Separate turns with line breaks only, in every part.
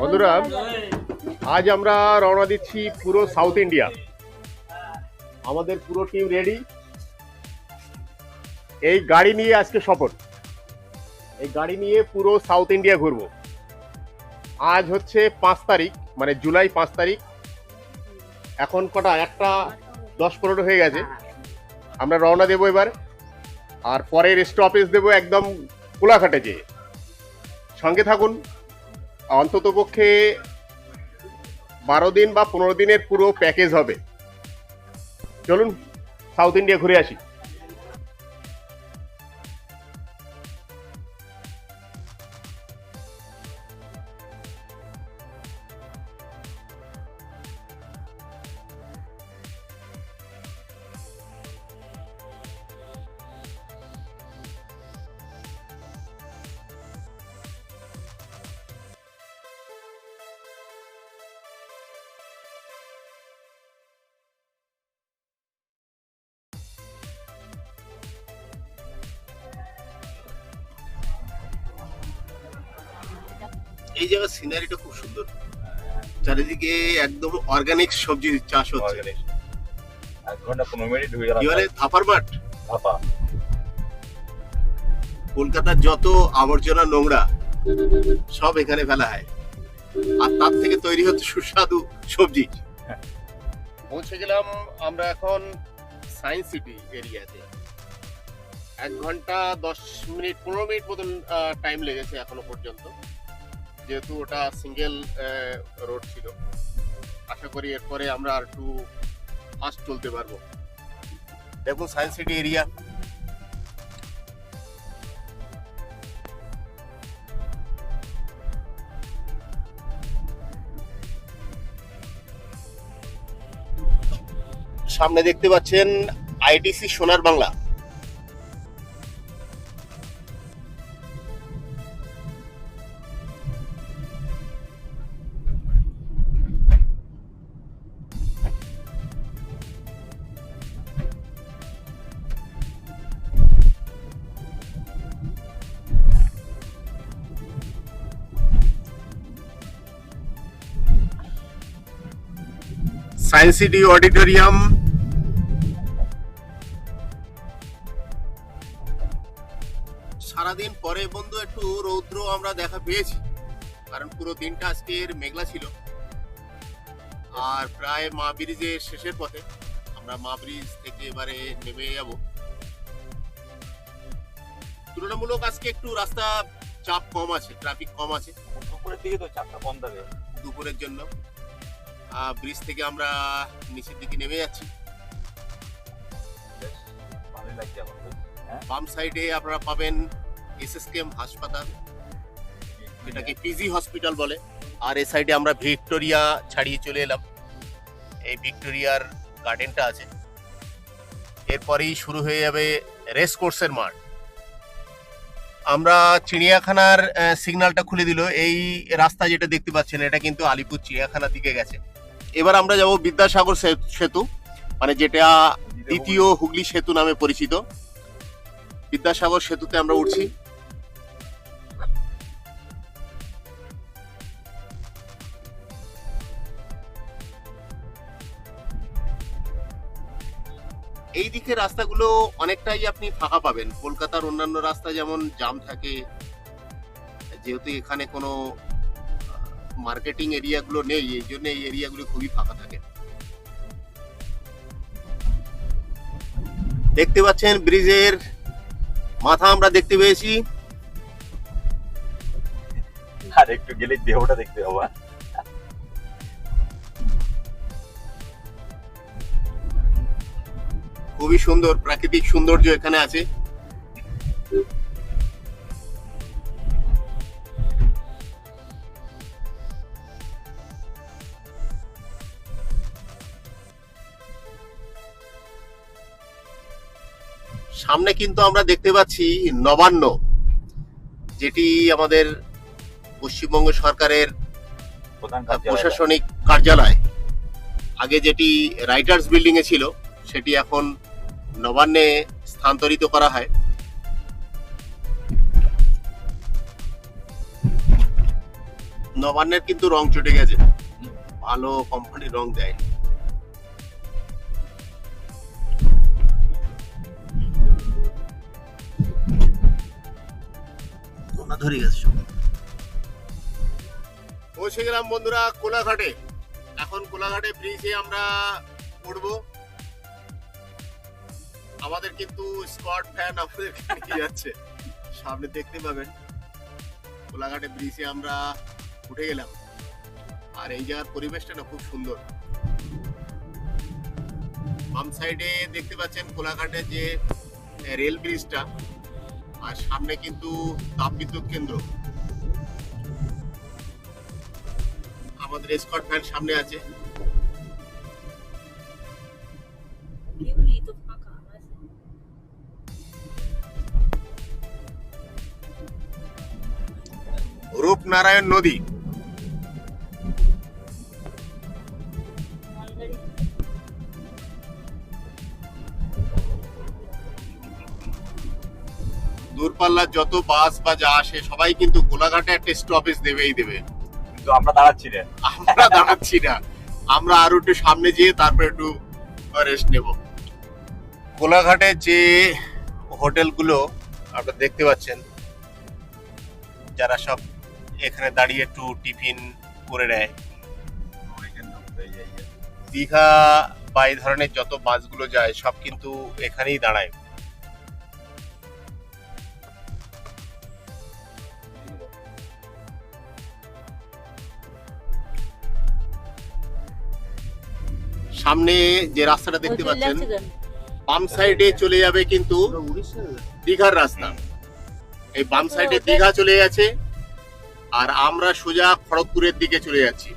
বন্ধুরা আজ আমরা রওনা দিচ্ছি পুরো সাউথ ইন্ডিয়া আমাদের পুরো টিম রেডি এই গাড়ি নিয়ে আজকে সফর। এই গাড়ি নিয়ে পুরো সাউথ ইন্ডিয়া ঘুরবো। আজ হচ্ছে পাঁচ তারিখ মানে জুলাই পাঁচ তারিখ। এখন কটা? একটা দশ পনেরো হয়ে গেছে। আমরা রওনা দেবো এবার। আর পরের স্টপেজ দেবো একদম কোলাঘাটে যেয়ে। সঙ্গে থাকুন। অন্তত পক্ষে বারো দিন বা পনেরো দিনের পুরো প্যাকেজ হবে। চলুন সাউথ ইন্ডিয়া ঘুরে আসি।
এই জায়গার সিনারিটা খুব সুন্দর। চারিদিকে একদম অর্গানিক সবজি চাষ হচ্ছে।
এক ঘণ্টা পনেরো মিনিট ঢুকে গেলাম।
এবারে থাপার মাঠ।
ধাপা
কলকাতার যত আবর্জনা নোংরা সব এখানে ফেলা হয়। আর তার থেকে তৈরি হচ্ছে সুস্বাদু সবজি।
পৌঁছে গেলাম আমরা এখন সায়েন্স সিটি এরিয়াতে। এক ঘণ্টা দশ মিনিট পনেরো মিনিট মতন টাইম লেগেছে এখনও পর্যন্ত। যেহেতু ওটা সিঙ্গেল রোড ছিল, আশা করি এরপরে আমরা আর একটু ফাস্ট চলতে পারব।
দেখুন সায়েন্স সিটি এরিয়া সামনে দেখতে পাচ্ছেন আইটিসি সোনার বাংলা। সিটি অডিটোরিয়াম সারাদিন পরে বন্ধু একটু রৌদ্র আমরা দেখা পেয়েছি কারণ পুরো দিনটা আজকের মেঘলা ছিল। আর প্রায় মা ব্রিজের শেষের পথে আমরা মা ব্রিজ থেকে এবারে নেমে যাব। তুলনামূলক আজকে একটু রাস্তা চাপ কম আছে ট্রাফিক কম আছে।
দুপুরের দিকে তো চাপটা কম থাকে।
দুপুরের জন্য। ব্রিজ থেকে আমরা নিচের দিকে নেমে যাচ্ছি।
তো।
বাম সাইডে আপনারা পাবেন এসএসকেএম হাসপাতাল এটাকে পিজি হসপিটাল বলে। আর এই সাইডে আমরা ভিক্টোরিয়া ছাড়িয়ে চলে এলাম। এই ভিক্টোরিয়ার গার্ডেনটা আছে। এরপরেই শুরু হয়ে যাবে রেস কোর্সের মাঠ। আমরা চিড়িয়াখানার সিগন্যালটা খুলে দিল। এই রাস্তা যেটা দেখতে পাচ্ছেন এটা কিন্তু আলিপুর চিড়িয়াখানার দিকে গেছে। এবার আমরা যাব বিদ্যাসাগর সেতু মানে যেটা দ্বিতীয় হুগলি সেতু নামে পরিচিত। বিদ্যাসাগর সেতুতে আমরা উঠছি। এই দিকে রাস্তাগুলো অনেকটাই আপনি ফাঁকা পাবেন। কলকাতার অন্যান্য রাস্তা যেমন জাম থাকে, যেহেতু এখানে কোনো মার্কেটিং এরিয়াগুলো নেই এই জন্য এই এরিয়াগুলো খুবই ফাঁকা থাকে। দেখতে পাচ্ছেন ব্রিজের মাথা আমরা দেখতে পেয়েছি।
আর একটু গেলে দেহটা দেখতে পাবো।
খুবই সুন্দর প্রাকৃতিক সৌন্দর্য এখানে আছে। সামনে কিন্তু আমরা দেখতে পাচ্ছি নবান্ন যেটি আমাদের পশ্চিমবঙ্গ সরকারের প্রশাসনিক কার্যালয়। আগে যেটি রাইটার্স বিল্ডিং এ ছিল সেটি এখন নবান্নে স্থানান্তরিত করা হয়। নবান্নের কিন্তু রং চটে গেছে। ভালো কোম্পানির রং দেয় ওনা ধরে গেছে সব। পৌঁছে গেলাম বন্ধুরা, কোলাঘাটে। এখন কোলাঘাটে ব্রিজে আমরা উঠবো আমাদের কিন্তু স্কট ফ্যান আমাদের যাচ্ছে। সামনে দেখতে পাবেন, কোলাঘাটে ব্রিজে আমরা উঠে গেলাম। আর এই জায়গার পরিবেশটা না খুব সুন্দর। বাম সাইডে দেখতে পাচ্ছেন কোলাঘাটে যে রেল ব্রিজটা। আর সামনে কিন্তু তাপবিদ্যুৎ কেন্দ্র। আমাদের স্কট ফ্যান সামনে আছে। রূপনারায়ণ নদী। দূরপাল্লার যত বাস বা যা আসে সবাই কিন্তু কোলাঘাটে একটা স্টপেজ দেবেই দেবে।
কিন্তু আমরা দাঁড়াচ্ছি না।
আমরা দাঁড়াচ্ছি না। আমরা আরও একটু সামনে যেয়ে তারপর একটু রেস্ট নেব। কোলাঘাটে যে হোটেলগুলো আপনারা দেখতে পাচ্ছেন যারা সব এখানে দাঁড়িয়ে একটু টিফিন করে নেয়। দীঘা বা এই ধরনের যত বাসগুলো যায় সব কিন্তু এখানেই দাঁড়ায়। সামনে যে রাস্তাটা দেখতে পাচ্ছেন বাম সাইডে চলে যাবে কিন্তু দীঘার রাস্তা। এই বাম সাইডে দীঘা চলে গেছে আর আমরা সোজা খড়গপুরের দিকে চলে যাচ্ছি।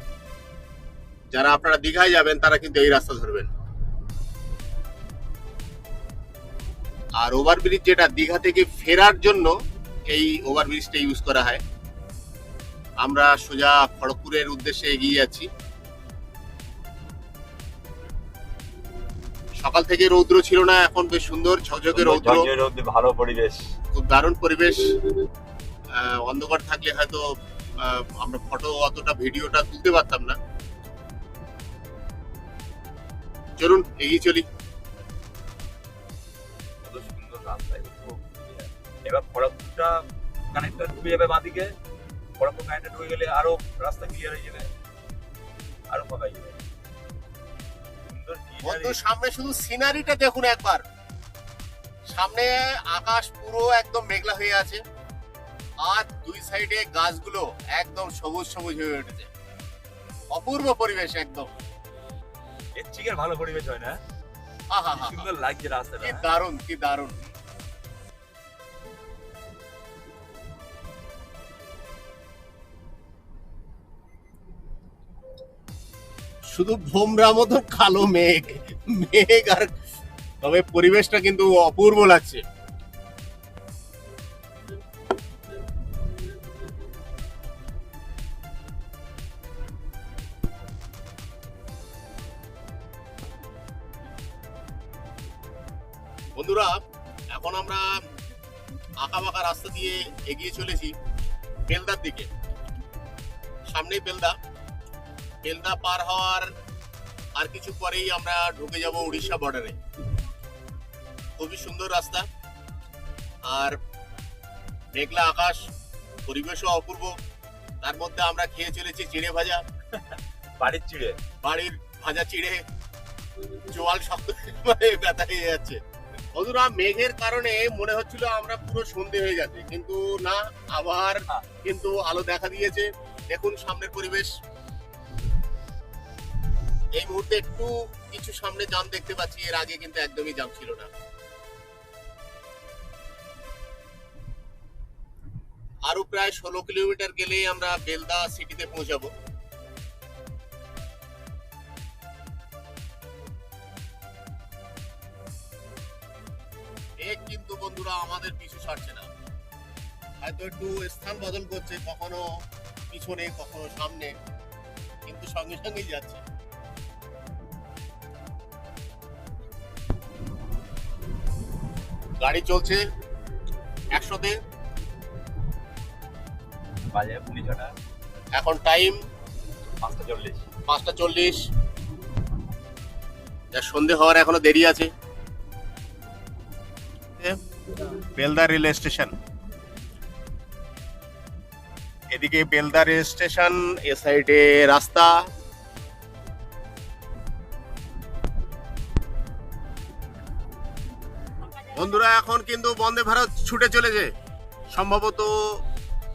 যারা আপনারা দীঘায় যাবেন তারা কিন্তু এই রাস্তা ধরবেন। আর ওভারব্রিজ যেটা দীঘা থেকে ফেরার জন্য এই ওভারব্রিজটা ইউজ করা হয়। আমরা সোজা খড়গপুরের উদ্দেশ্যে এগিয়ে যাচ্ছি। সকাল থেকে রৌদ্র ছিল না এখন বেশ সুন্দর। ঝকঝকে রৌদ্র।
ভালো পরিবেশ।
খুব দারুণ পরিবেশ। অন্ধকার থাকলে হয়তো আমরা ফটো অতটা ভিডিওটা তুলতে পারতাম না। চলুন এগিয়ে চলি।
কত সুন্দর রাস্তা এগুলো। এবার খড়গপুরটা কানেক্টর ঢুকে যাবে বাঁদিকে। খড়গপুর কানেক্টর ঢুকে গেলে আরও রাস্তা ক্লিয়ার হয়ে যাবে। আরও ফাঁকা যাবে।
বন্ধু সামনে শুধু সিনারিটা দেখুন একবার। সামনে আকাশ পুরো একদম মেঘলা হয়ে আছে আর দুই সাইডে গাছগুলো একদম সবুজ সবুজ হয়ে উঠেছে। অপূর্ব পরিবেশ একদম।
এর থেকে ভালো পরিবেশ হয় না।
আহা
হা সুন্দর লাগছে রাস্তাটা।
কি দারুণ কি দারুণ। শুধু ভোমরা মতন কালো মেঘ মেঘ আর তবে পরিবেশটা কিন্তু অপূর্ব লাগছে। বন্ধুরা, এখন আমরা আঁকা বাঁকা রাস্তা দিয়ে এগিয়ে চলেছি বেলদার দিকে। সামনেই বেলদা। বেলদা পার হওয়ার আর কিছু পরেই আমরা ঢুকে যাব উড়িষ্যা বর্ডারে খুবই সুন্দর রাস্তা। আর মেঘলা আকাশ পরিবেশও অপূর্ব। তার মধ্যে আমরা খেয়ে চলেছি চিড়ে ভাজা।
বাড়ির চিড়ে?
বাড়ির ভাজা চিড়ে। জোয়াল শক্ত মানে ব্যথা হয়ে যাচ্ছে। বন্ধুরা মেঘের কারণে মনে হচ্ছিল আমরা পুরো সন্ধে হয়ে গেছে। কিন্তু না আবার কিন্তু আলো দেখা দিয়েছে। দেখুন সামনের পরিবেশ। এই মুহূর্তে একটু কিছু সামনে জাম দেখতে পাচ্ছি, এর আগে কিন্তু একদমই জাম ছিল না। আরও প্রায় ষোলো কিলোমিটার গেলেই আমরা বেলদা সিটিতে পৌঁছাবো। কিন্তু বন্ধুরা আমাদের পিছু ছাড়ছে না। হয়তো একটু স্থান বদল করছে, কখনো পিছনে, কখনো সামনে, কিন্তু সঙ্গে সঙ্গেই যাচ্ছে। গাড়ি চলছে একশোতে
বাজে ছটা
এখন টাইম
পাঁচটা চল্লিশ।
পাঁচটা চল্লিশ। যা সন্ধে হওয়ার এখনও দেরি আছে। Belda rail station. এদিকে বেলদা রেল স্টেশন এ সাইডে রাস্তা। বন্ধুরা, এখন কিন্তু বন্দে ভারত ছুটে চলেছে। সম্ভবত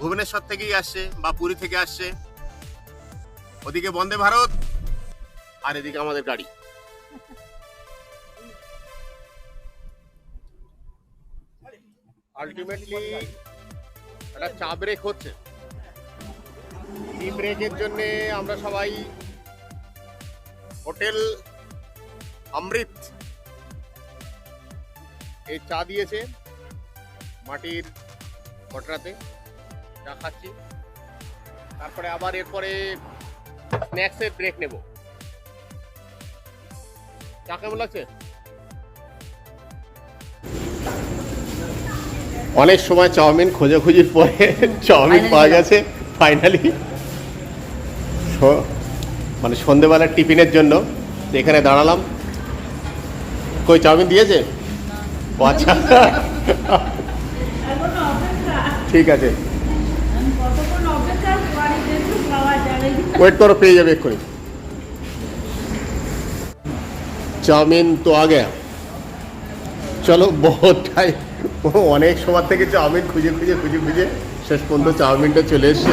ভুবনেশ্বর থেকেই আসছে বা পুরী থেকে আসছে। ওদিকে বন্দে ভারত, আর এদিকে আমাদের গাড়ি। আলটিমেটলি একটা চা ব্রেক হচ্ছে। ব্রেকের জন্য আমরা সবাই হোটেল অমৃত এই চা দিয়েছে মাটির কটরাতে চা খাচ্ছি। তারপরে আবার এরপরে স্ন্যাক্সের ব্রেক নেব। চা কেমন লাগছে? অনেক সময় চাউমিন খোঁজাখুঁজির পরে চাউমিন পাওয়া গেছে ফাইনালি মানে সন্ধেবেলার টিফিনের জন্য এখানে দাঁড়ালাম। কই চাউমিন দিয়েছে? আচ্ছা। ঠিক আছে। ওয়েট করো, পেয়ে যাবে এক্ষুনি। চাউমিন তো আগে চলো বহুত টাইম অনেক সময় থেকে চাউমিন খুঁজে খুঁজে খুঁজে খুঁজে শেষ পর্যন্ত চাউমিনটা চলে এসছে।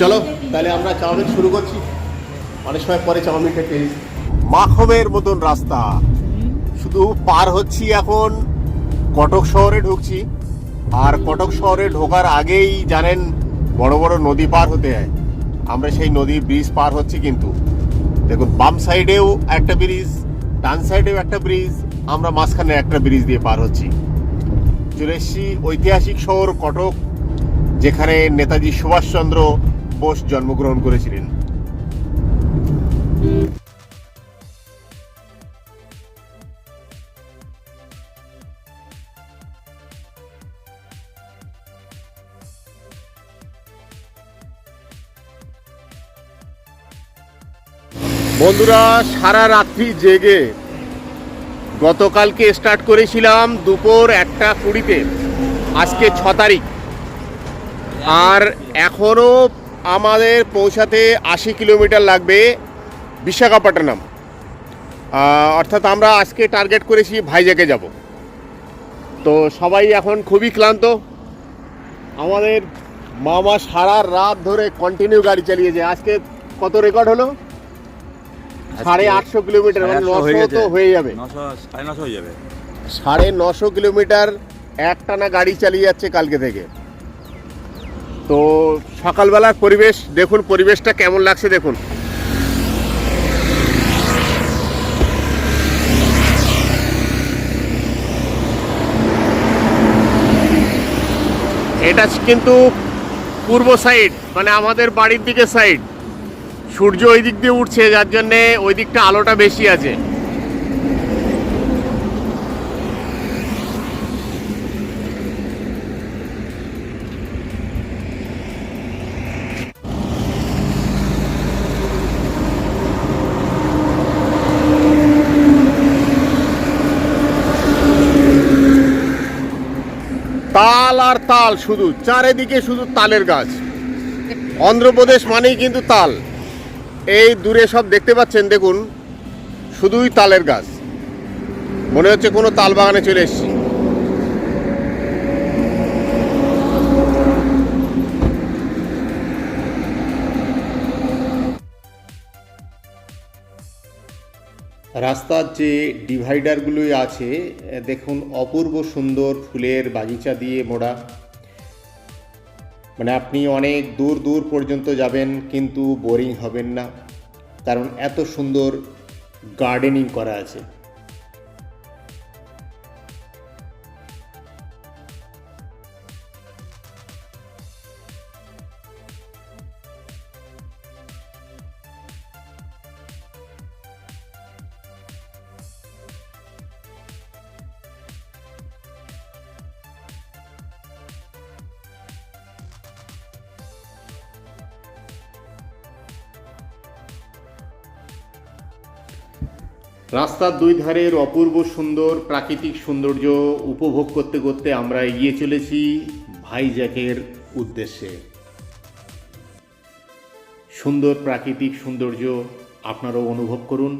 চলো, তাহলে আমরা চাউমিন শুরু করছি। অনেক সময় পরে চাউমিনটা পেয়ে মাখমের মতন রাস্তা। শুধু পার হচ্ছি এখন কটক শহরে ঢুকছি। আর কটক শহরে ঢোকার আগেই জানেন বড় বড় নদী পার হতে হয়। আমরা সেই নদী ব্রিজ পার হচ্ছি কিন্তু। দেখুন, বাম সাইডেও একটা ব্রিজ ডান সাইডেও একটা ব্রিজ আমরা মাঝখানে একটা ব্রিজ দিয়ে পার হচ্ছি। চলে এসছি ঐতিহাসিক শহর কটক, যেখানে নেতাজি সুভাষচন্দ্র বোস জন্মগ্রহণ করেছিলেন। বন্ধুরা, সারা রাত্রি জেগে গতকালকে স্টার্ট করেছিলাম দুপুর একটা কুড়িতে। আজকে ছ তারিখ। আর এখনও আমাদের পৌঁছাতে আশি কিলোমিটার লাগবে। বিশাখাপট্টনম। অর্থাৎ আমরা আজকে টার্গেট করেছি ভাইজাকে যাব। তো সবাই এখন খুবই ক্লান্ত। আমাদের মামা সারা রাত ধরে কন্টিনিউ গাড়ি চালিয়েছে। আজকে কত রেকর্ড হলো? সাড়ে আটশো কিলোমিটার মানে নশো তো হয়ে যাবে।
সাড়ে নশো হয়ে যাবে।
সাড়ে নশো কিলোমিটার একটানা গাড়ি চালিয়ে যাচ্ছে কালকে থেকে। তো সকালবেলার পরিবেশ দেখুন পরিবেশটা কেমন লাগছে দেখুন। এটা কিন্তু পূর্ব সাইড মানে আমাদের বাড়ির দিকে সাইড সূর্য ওই দিক দিয়ে উঠছে, যার জন্যে ওই দিকটা আলোটা বেশি আছে। তাল আর তাল শুধু, চারিদিকে শুধু তালের গাছ। অন্ধ্রপ্রদেশ মানেই কিন্তু তাল। এই দূরে সব দেখতে পাচ্ছেন, দেখুন, শুধুই তালের গাছ। মনে হচ্ছে কোনো তাল বাগানে চলে এসেছি। রাস্তার যে ডিভাইডারগুলোই আছে দেখুন অপূর্ব সুন্দর ফুলের বাগিচা দিয়ে মোড়া। মানে আপনি অনেক দূর দূর পর্যন্ত যাবেন কিন্তু বোরিং হবেন না, কারণ এত সুন্দর গার্ডেনিং করা আছে। রাস্তার দুই ধারের অপূর্ব সুন্দর প্রাকৃতিক সৌন্দর্য উপভোগ করতে করতে আমরা এগিয়ে চলেছি ভাইজ্যাকের উদ্দেশ্যে। সুন্দর প্রাকৃতিক সৌন্দর্য আপনারাও অনুভব করুন।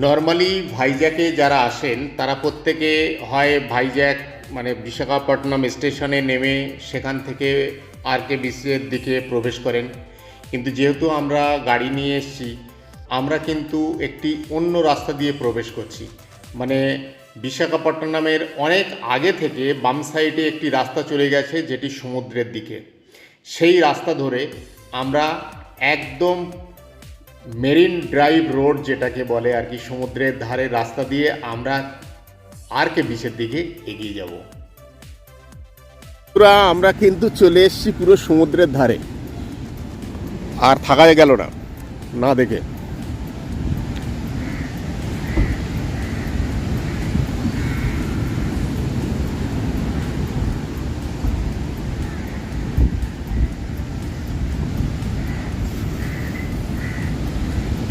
নর্মালি ভাইজ্যাকে যারা আসেন, তারা প্রত্যেকে হয় ভাইজ্যাক মানে বিশাখাপট্টনম স্টেশনে নেমে সেখান থেকে আর কে বিচের দিকে প্রবেশ করেন। কিন্তু যেহেতু আমরা গাড়ি নিয়ে এসেছি, আমরা কিন্তু একটি অন্য রাস্তা দিয়ে প্রবেশ করছি। মানে বিশাখাপট্টনমের অনেক আগে থেকে বাম সাইডে একটি রাস্তা চলে গেছে, যেটি সমুদ্রের দিকে। সেই রাস্তা ধরে আমরা একদম মেরিন ড্রাইভ রোড যেটাকে বলে আর কি, সমুদ্রের ধারে রাস্তা দিয়ে আমরা আর কে বিচের দিকে এগিয়ে যাব। পুরা আমরা কিন্তু চলে এসেছি পুরো সমুদ্রের ধারে। আর থাকা গেল না। না দেখে।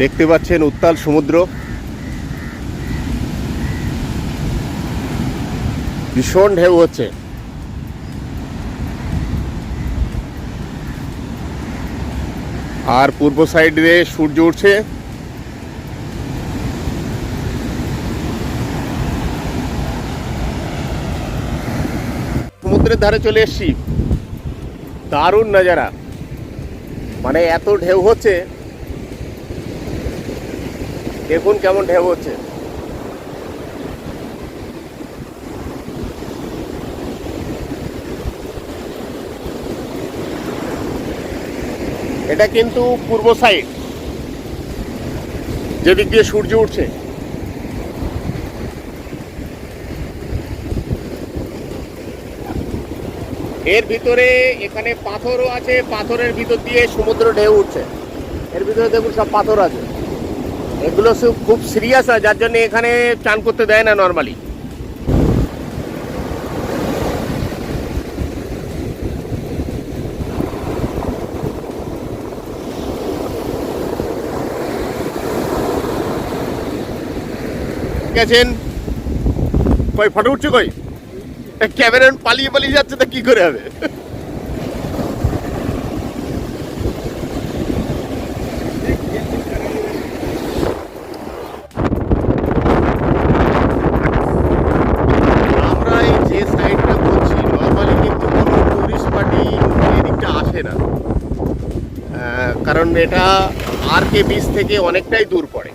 দেখতে পাচ্ছেন উত্তাল সমুদ্র। ভীষণ ঢেউ হচ্ছে। আর পূর্ব সাইড সাইডে সূর্য উঠছে। সমুদ্রের ধারে চলে এসছি। দারুণ নাজারা। মানে এত ঢেউ হচ্ছে। দেখুন কেমন ঢেউ হচ্ছে। এটা কিন্তু পূর্ব সাইড যেদিক দিয়ে সূর্য উঠছে। এর ভিতরে এখানে পাথরও আছে, পাথরের ভিতর দিয়ে সমুদ্র ঢেউ উঠছে। এর ভিতরে দেখুন সব পাথর আছে। এগুলো খুব সিরিয়াস হয়, যার জন্য এখানে চান করতে দেয় না নর্মালি গেছেন? কই ফটো উঠছে কই? ক্যামেরাম্যান পালিয়ে পালিয়ে যাচ্ছে, তা কি করে হবে আমরা এই যে সাইডটা করছি নর্মালি কিন্তু কোনো টুরিস্ট পার্টি এদিকটা আসে না আহ, কারণ এটা আর কে বিচ থেকে অনেকটাই দূর পড়ে।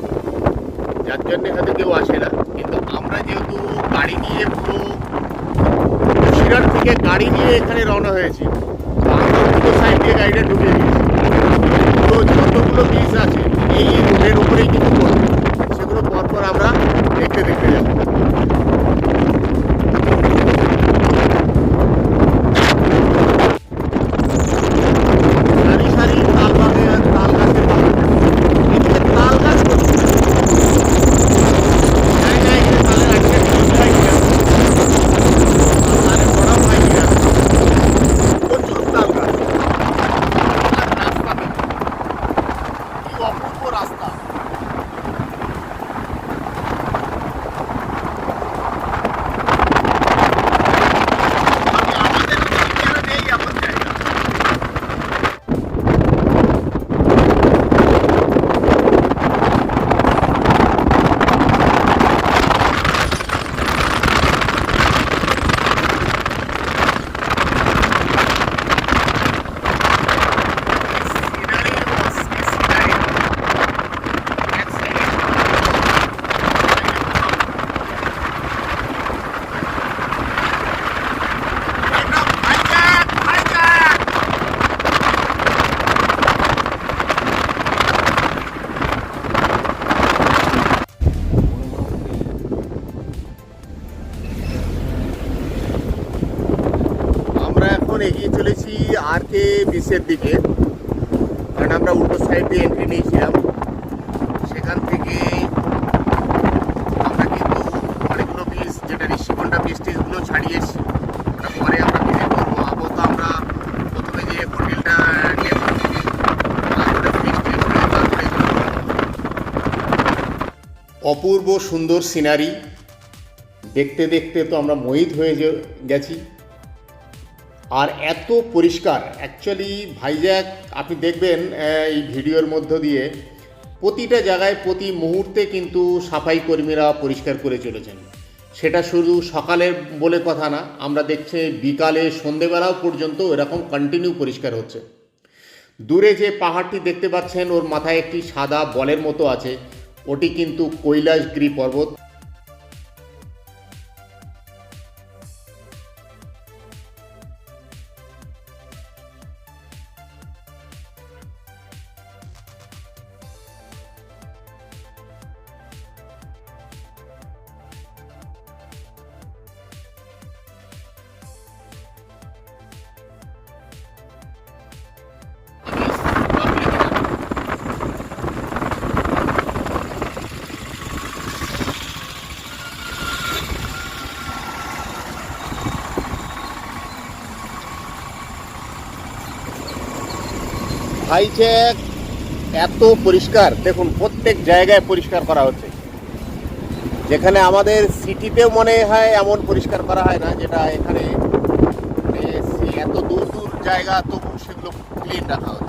যার জন্য হয়তো কেউ আসে না। কিন্তু আমরা যেহেতু গাড়ি নিয়ে পুরো বসিরহাট থেকে গাড়ি নিয়ে এখানে রওনা হয়েছি, তো আমরা পুরো সাইড দিয়ে গাড়িটা ঢুকে দিয়েছি। পুরো যতগুলো বিচ আছে, এই রোডের উপরেই কিন্তু সেগুলো পরপর আমরা দেখতে দেখতে যাব। অপূর্ব সুন্দর সিনারি দেখতে দেখতে তো আমরা মোহিত হয়ে গেছি। আর এত পরিষ্কার। অ্যাকচুয়ালি ভাইজ্যাক আপনি দেখবেন এই ভিডিওর মধ্য দিয়ে প্রতিটা জায়গায় প্রতি মুহূর্তে কিন্তু সাফাই কর্মীরা পরিষ্কার করে চলেছেন। সেটা শুধু সকালের বলে কথা না, আমরা দেখছি বিকালে সন্ধেবেলাও পর্যন্ত এরকম কন্টিনিউ পরিষ্কার হচ্ছে। দূরে যে পাহাড়টি দেখতে পাচ্ছেন, ওর মাথায় একটি সাদা বলের মতো আছে। ওটি কিন্তু কৈলাসগিরি পর্বত। হাইজ্যাক এত পরিষ্কার, দেখুন প্রত্যেক জায়গায় পরিষ্কার করা হচ্ছে। যেখানে আমাদের সিটিতেও মনে হয় এমন পরিষ্কার করা হয় না, যেটা এখানে এত দূর দূর জায়গা, তবু সেগুলো ক্লিন রাখা হচ্ছে।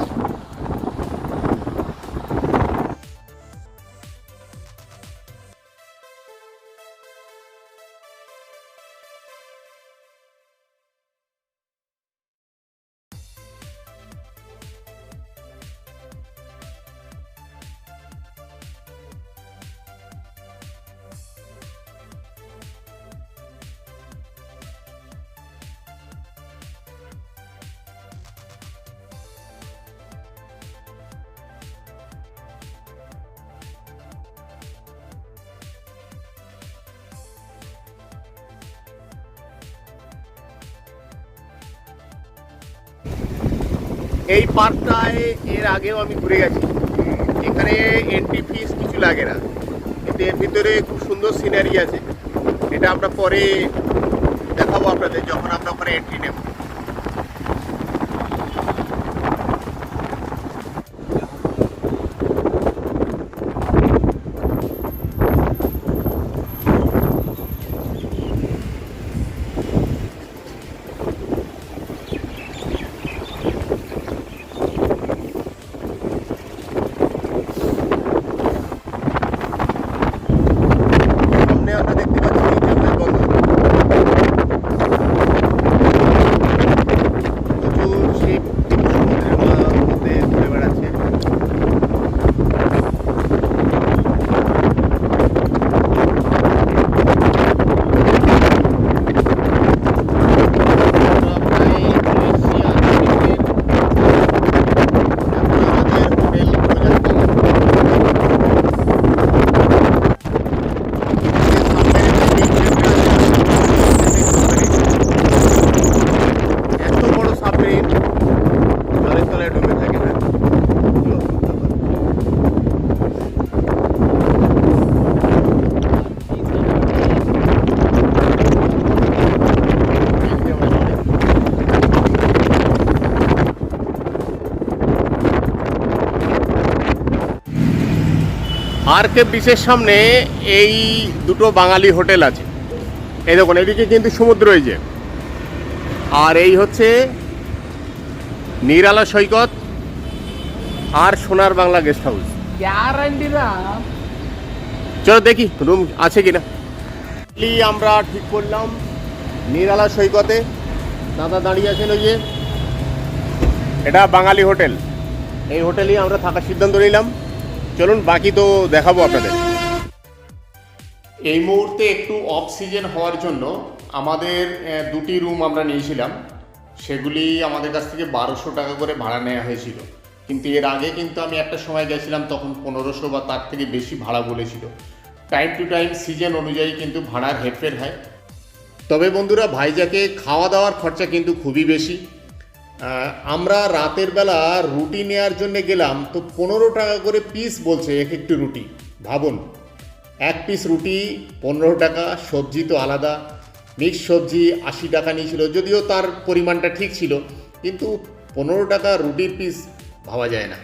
এই পার্কটায় এর আগেও আমি ঘুরে গেছি। এখানে এন্ট্রি ফিস কিছু লাগে না। কিন্তু এর ভিতরে খুব সুন্দর সিনারি আছে। এটা আমরা পরে দেখাবো আপনাদের, যখন আমরা ওখানে এন্ট্রি নেব সামনে আমরা দেখতে পাচ্ছি জঙ্গল বন্দর প্রচুর শিপ সমুদ্রের মা- মধ্যে ঘুরে বেড়াচ্ছে আমরা প্রায় চলে এসেছি আন্তর্জাতিক এখন আমাদের হোটেল খোঁজার পালা। এত বড় সাবমেরিন জলের তলায় ডুবে থাকে না কি অদ্ভুত ব্যাপার। আর কে বিচের সামনে এই দুটো বাঙালি হোটেল আছে। এই দেখুন এদিকে কিন্তু সমুদ্র এই যে। আর এই হচ্ছে নিরালা সৈকত আর সোনার বাংলা গেস্ট হাউস। চলো দেখি রুম আছে কিনা। আমরা ঠিক করলাম নিরালা সৈকতে। দাদা দাঁড়িয়ে আছেন ওই যে। এটা বাঙালি হোটেল। এই হোটেলেই আমরা থাকার সিদ্ধান্ত নিলাম। চলুন, বাকি তো দেখাবো আপনাদের। এই মুহূর্তে একটু অফ সিজন হওয়ার জন্য আমাদের দুটি রুম আমরা নিয়েছিলাম। সেগুলি আমাদের কাছ থেকে বারোশো টাকা করে ভাড়া নেওয়া হয়েছিল। কিন্তু এর আগে কিন্তু আমি একটা সময় গেছিলাম, তখন পনেরোশো বা তার থেকে বেশি ভাড়া বলেছিল। টাইম টু টাইম সিজন অনুযায়ী কিন্তু ভাড়ার হেরফের হয়। তবে বন্ধুরা, ভাইজাকে খাওয়া দাওয়ার খরচা কিন্তু খুবই বেশি। আমরা রাতের বেলা রুটি নেওয়ার জন্য গেলাম, তো পনেরো টাকা করে পিস বলছে এক একটি রুটি। ভাবুন, এক পিস রুটি পনেরো টাকা, সবজি তো আলাদা। মিক্স সবজি আশি টাকা নিয়েছিল, যদিও তার পরিমাণটা ঠিক ছিল, কিন্তু পনেরো টাকা রুটির পিস ভাবা যায় না।